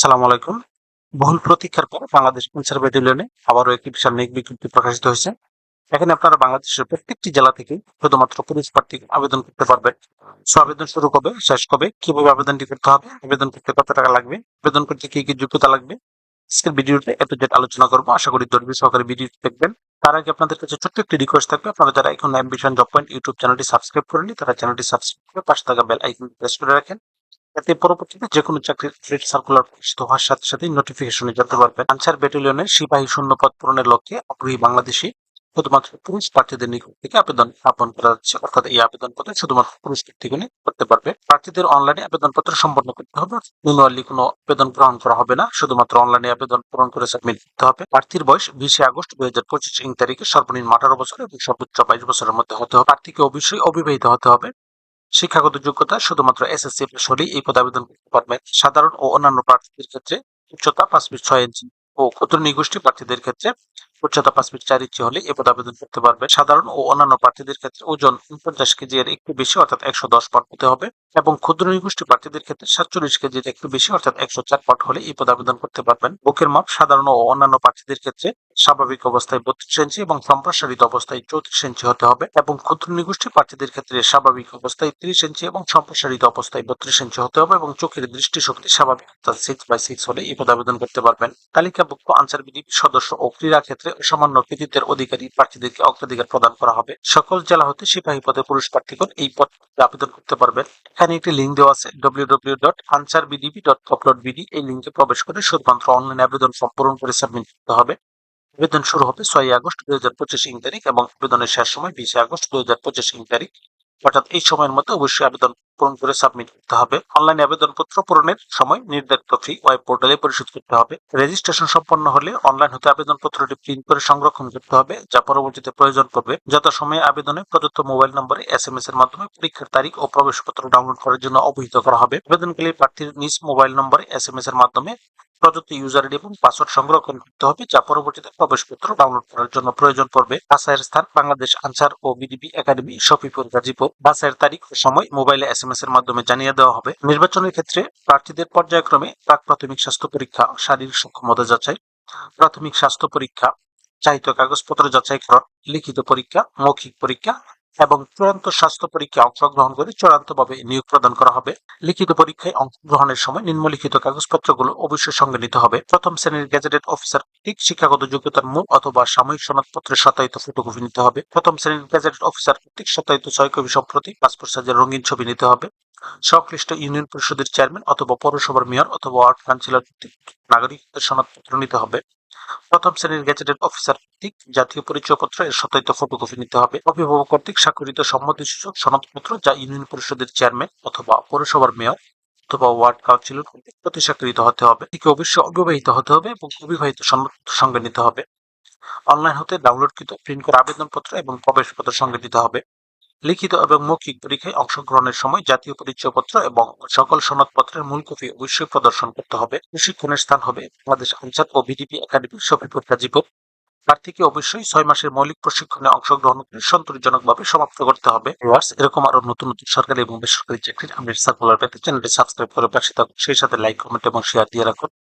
সালাম আলাইকুম। বহুল প্রতীক্ষার পর বাংলাদেশ ক্যান্সার ব্যাটালিয়নে আবারও একটি বিশাল নিয়োগ বিজ্ঞপ্তি প্রকাশিত হয়েছে। এখানে আপনারা বাংলাদেশের প্রত্যেকটি জেলা থেকে শুধুমাত্র পুলিশ প্রার্থী আবেদন করতে পারবেন। সো আবেদন শুরু কবে, শেষ কবে, কীভাবে আবেদনটি করতে হবে, আবেদন করতে কত টাকা লাগবে, আবেদন করতে কি কি যোগ্যতা লাগবে, আজকের ভিডিওতে এত জেট আলোচনা করব। আশা করি ধর্মী সহকারে ভিডিও দেখবেন। তার আগে আপনাদের কাছে ছোট্ট একটি রিকোয়েস্ট থাকবে। আপনারা যারা এখন অ্যাম্বিশন জব পয়েন্ট ইউটিউব চ্যানেলটি সাবস্ক্রাইব করেনি তারা চ্যানেলটি সাবস্ক্রাইব করে পাশে থাকা বেল আইকন প্রেস করে রাখেন। এতে পরবর্তীতে যে কোনো চাকরির আপডেট সার্কুলার প্রকাশিত হওয়ার সাথে সাথে নোটিফিকেশনে জানতে পারবেন। আনসার ব্যাটালিয়নের সিপাহী শূন্য পদ পূরণের লক্ষ্যে আগ্রহী বাংলাদেশি শুধুমাত্র পুরুষ প্রার্থীদের নিকট থেকে আবেদন স্থাপন করা যাচ্ছে অর্থাৎ এই আবেদন পত্র শুধুমাত্র পুরুষ প্রার্থীগণই করতে পারবে। প্রার্থীদের অনলাইনে আবেদন পত্র সম্পন্ন করতে হবে। ম্যানুয়ালি কোনো আবেদন গ্রহণ করা হবে না। শুধুমাত্র অনলাইনে আবেদন পূরণ করে সাবমিট করতে হবে। প্রার্থীর বয়স বিশে আগস্ট দুই হাজার পঁচিশ ইং তারিখে সর্বনিম্ন আঠারো বছর এবং সর্বোচ্চ বাইশ বছরের মধ্যে হতে হবে। প্রার্থীকে অবশ্যই অবিবাহিত হতে হবে। শিক্ষাগত যোগ্যতা শুধুমাত্র এসএসসি পাস হলেই এই পদে আবেদন করতে পারবেন। সাধারণ ও অন্যান্য প্রার্থীদের ক্ষেত্রে উচ্চতা পাঁচ ফিট ছয় ইঞ্চি ও ক্ষুদ্র নিগোষ্ঠী প্রার্থীদের ক্ষেত্রে উচ্চতা পাঁচ ফিট চার ইঞ্চি হলে এই পদে আবেদন করতে পারবেন। সাধারণ ও অন্যান্য প্রার্থীদের ক্ষেত্রে ওজন উনপঞ্চাশ কেজি এর একটু বেশি অর্থাৎ একশো দশ পাট হতে হবে এবং ক্ষুদ্র নিগোষ্ঠী প্রার্থীদের ক্ষেত্রে সাতচল্লিশ কেজির একটু বেশি অর্থাৎ একশো চার পাট হলে এই পদে আবেদন করতে পারবেন। বুকের মাপ সাধারণ ও অন্যান্য প্রার্থীদের ক্ষেত্রে স্বাভাবিক অবস্থায় বত্রিশ ইঞ্চি এবং সম্প্রসারিত অবস্থায় চৌত্রিশ ইঞ্চি হতে হবে এবং ক্ষুদ্র নিগোষ্ঠী প্রার্থীদের ক্ষেত্রে স্বাভাবিক অবস্থায় ত্রিশ ইঞ্চি এবং সম্প্রসারিত অবস্থায় বত্রিশ ইঞ্চি হতে হবে এবং চোখের দৃষ্টিশক্তি স্বাভাবিক। অর্থাৎ সিক্স বাই সিক্স হলে এই পদে আবেদন করতে পারবেন। তালিকাভুক্ত আনসার বিডিপি সদস্য ও ক্রীড়া ক্ষেত্রে সামান্য কৃতিত্বের অধিকারী প্রার্থীদেরকে অগ্রাধিকার প্রদান করা হবে। সকল জেলা হতে সিপাহী পদে পুরুষ প্রার্থীগণ এই পদ আবেদন করতে পারবেন। এখানে একটি লিঙ্ক দেওয়া আছে W W dot Ansar BDP dot gov dot BD এই লিঙ্কে প্রবেশ করে শুধুমাত্র অনলাইন আবেদন ফর্ম পূরণ করে সাবমিট করতে হবে। আবেদন শুরু হবে ছয় আগস্ট দুই হাজার পঁচিশ ইং তারিখ এবং আবেদনের শেষ সময় বিশে আগস্ট দুই হাজার পঁচিশ ইং তারিখ। অর্থাৎ এই সময়ের মধ্যে অবশ্যই আবেদন পূরণ করে সাবমিট করতে হবে। অনলাইন আবেদনপত্র পূরণের সময় নির্ধারিত ফি ওয়েব পোর্টালে পরিশোধ করতে হবে। রেজিস্ট্রেশন সম্পন্ন হলে অনলাইন হতে আবেদনপত্রটি প্রিন্ট করে সংরক্ষণ করতে হবে, যা পরবর্তীতে প্রয়োজন পড়বে। যত সময়ে আবেদনে প্রদত্ত মোবাইল নম্বরে এস এম এস এর মাধ্যমে পরীক্ষার তারিখ ও প্রবেশপত্র ডাউনলোড করার জন্য অবহিত করা হবে। আবেদনকারী প্রার্থীর নিজ মোবাইল নম্বরে এস এম এস এর মাধ্যমে প্রদত্ত ইউজার আইডি এবং পাসওয়ার্ড সংরক্ষণ করতে হবে, যা পরবর্তীতে প্রবেশপত্র ডাউনলোড করার জন্য প্রয়োজন পড়বে। বাসায়ের স্থান বাংলাদেশ আনসার ও বিডিবি একাডেমি, শফিপুর, গাজীপুর। বাসায়ের তারিখ সময় মোবাইলে এস এম এস এর মাধ্যমে জানিয়ে দেওয়া হবে। নির্বাচনের ক্ষেত্রে প্রার্থীদের পর্যায়ক্রমে প্রাক প্রাথমিক স্বাস্থ্য পরীক্ষা, শারীরিক সক্ষমতা যাচাই, প্রাথমিক স্বাস্থ্য পরীক্ষা, চাহিত কাগজপত্র যাচাইকরণ লিখিত পরীক্ষা, মৌখিক পরীক্ষা এবং চূড়ান্ত স্বাস্থ্য পরীক্ষায় অংশগ্রহণ করে চূড়ান্তভাবে নিয়োগ প্রদান করা হবে। লিখিত পরীক্ষায় অংশগ্রহণের সময় নিম্নলিখিত কাগজপত্রগুলো অবশ্যই সঙ্গে নিতে হবে। প্রথম শ্রেণির গ্যাজেটেড অফিসার কর্তৃক শিক্ষাগত যোগ্যতার মূল অথবা সাময়িক সনদপত্রের সত্যায়িত ফটোকপি নিতে হবে। প্রথম শ্রেণির গ্যাজেটেড অফিসার কর্তৃক সত্যায়িত ছয় কপি সম্প্রতি পাসপোর্ট সাইজের রঙিন ছবি নিতে হবে। সংশ্লিষ্ট ইউনিয়ন পরিষদের চেয়ারম্যান অথবা পৌরসভার মেয়র অথবা ওয়ার্ড কাউন্সিলর কর্তৃক নাগরিকত্বের সনদপত্র নিতে হবে। প্রথম শ্রেণির গ্যাজেটেড অফিসার কর্তৃক জাতীয় পরিচয়পত্র এর সত্যায়িত ফটোকপি নিতে হবে। অভিভাবক কর্তৃক স্বাক্ষরিত সম্মতিসূচক সনদপত্র যা ইউনিয়ন পরিষদের চেয়ারম্যান অথবা পৌরসভার মেয়র অথবা ওয়ার্ড কাউন্সিলর কর্তৃক প্রতি স্বাক্ষরিত হতে হবে। একে অবশ্যই অবিবাহিত হতে হবে এবং অবিবাহিত সনদপত্র সঙ্গে নিতে হবে। অনলাইন হতে ডাউনলোডকৃত প্রিন্ট করা আবেদনপত্র এবং প্রবেশপত্র সঙ্গে দিতে হবে। লিখিত এবং মৌখিক পরীক্ষায় অংশগ্রহণের সময় জাতীয় পরিচয়পত্র এবং সকল সনদপত্রের মূল কপি অবশ্যই প্রদর্শন করতে হবে। প্রশিক্ষণের স্থান হবে বাংলাদেশ আনসার ও বিডিপি একাডেমি শফিপুর গাজীপুর প্রার্থীকে অবশ্যই ছয় মাসের মৌলিক প্রশিক্ষণে অংশগ্রহণ করে সন্তোষজনকভাবে সমাপ্ত করতে হবে। এরকম আরও নতুন নতুন সরকারি এবং বেসরকারি চাকরির আপডেট সার্কুলার পেতে চ্যানেলটি সাবস্ক্রাইব করে পাশে থাকুন। সেই সাথে লাইক, কমেন্ট এবং শেয়ার দিয়ে রাখুন।